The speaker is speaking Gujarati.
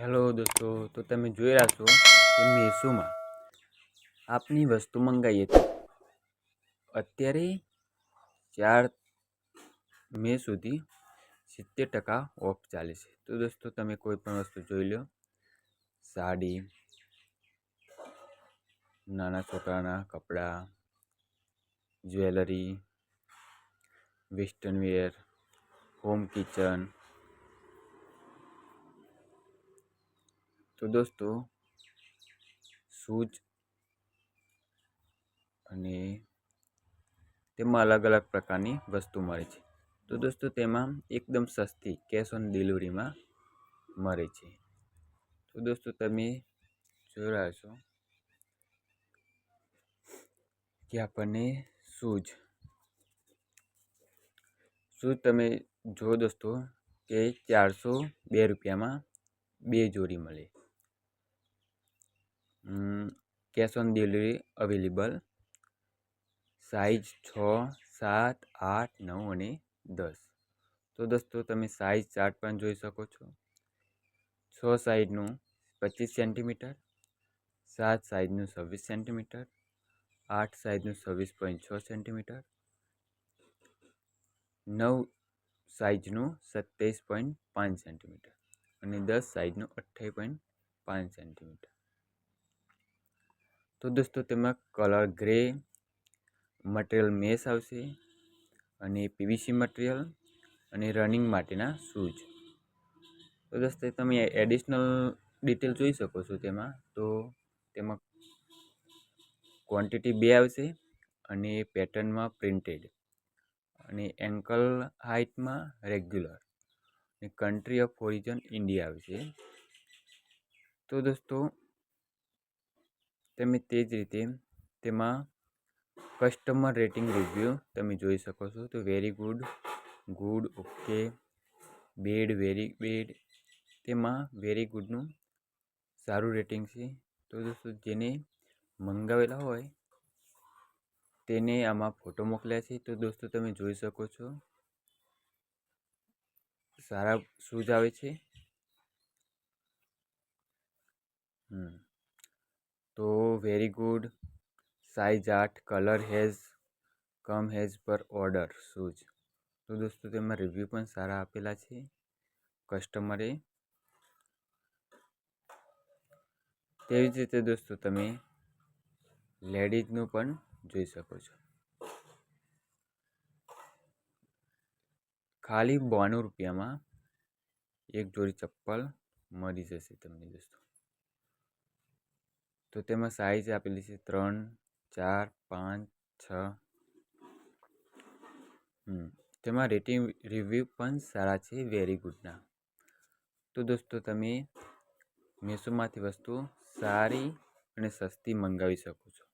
હેલો દોસ્તો, તો તમે જોઈ રહ્યા છો કે મેસોમાં આપની વસ્તુ મંગાવીએ તો અત્યારે ચાર મે સુધી સિત્તેર ટકા ઓફ ચાલે છે. તો દોસ્તો, તમે કોઈ પણ વસ્તુ જોઈ લો. સાડી, નાના છોકરાના કપડાં, jewellery, western wear, home kitchen તો દોસ્તો શૂઝ અને તેમાં અલગ અલગ પ્રકારની વસ્તુ મળે છે. તો દોસ્તો, તેમાં એકદમ સસ્તી કેશ ઓન ડિલિવરીમાં મળે છે. તો દોસ્તો, તમે જોઈ રહ્યા છો કે આપણને શૂઝ શૂઝ તમે જો દોસ્તો કે ચારસો બે રૂપિયામાં બે જોડી મળે. Cash on delivery available. Size છ, સાત, આઠ, નવ અને દસ. તો દોસ્તો, તમે સાઈઝ ચાર્ટ પણ જોઈ શકો છો. છ સાઇઝનું પચીસ સેન્ટીમીટર, સાત સાઇઝનું છવ્વીસ સેન્ટીમીટર, આઠ સાઇઝનું છવ્વીસ પોઈન્ટ છ સેન્ટીમીટર, નવ સાઇઝનું સત્યાવીસ પોઈન્ટ પાંચ સેન્ટીમીટર અને દસ સાઇઝનું અઠ્ઠાવીસ પોઈન્ટ પાંચ સેન્ટીમીટર. તો દોસ્તો, તેમાં કલર ગ્રે મટીરિયલ મેસ આવશે અને પીવીસી મટીરિયલ અને રનિંગ માટેના શૂઝ તો દોસ્તો તમે એડિશનલ ડિટેલ જોઈ શકો છો તેમાં. તો તેમાં ક્વોન્ટિટી બે આવશે અને પેટર્નમાં પ્રિન્ટેડ અને એન્કલ હાઇટમાં રેગ્યુલર અને કન્ટ્રી ઓફ ઓરિજન ઇન્ડિયા આવશે. તો દોસ્તો તમે તે જ રીતે તેમાં કસ્ટમર રેટિંગ રિવ્યૂ તમે જોઈ શકો છો. તો very good good okay bad very bad તેમાં વેરી ગુડનું સારું રેટિંગ છે. તો દોસ્તો જેને મંગાવેલા હોય તેને આમાં ફોટો મોકલ્યા છે. તો દોસ્તો તમે જોઈ શકો છો. સારા શૂઝ આવે છે. હમ. વેરી ગુડ સાઇઝ આઠ colour has come has per order shoes તો દોસ્તો, તેમાં રિવ્યૂ પણ સારા આપેલા છે. કસ્ટમરે તેવી જ રીતે દોસ્તો, તમે લેડીઝનું પણ જોઈ શકો છો. ખાલી બોનું રૂપિયામાં એક જોડી ચપ્પલ મળી જશે તમને દોસ્તો. તો તેમાં સાઈઝ આપેલી છે ત્રણ, ચાર, પાંચ, છ. તેમાં રેટિંગ રિવ્યૂ પણ સારા છે વેરી ગુડના તો દોસ્તો તમે મેશોમાંથી વસ્તુ સારી અને સસ્તી મંગાવી શકો છો.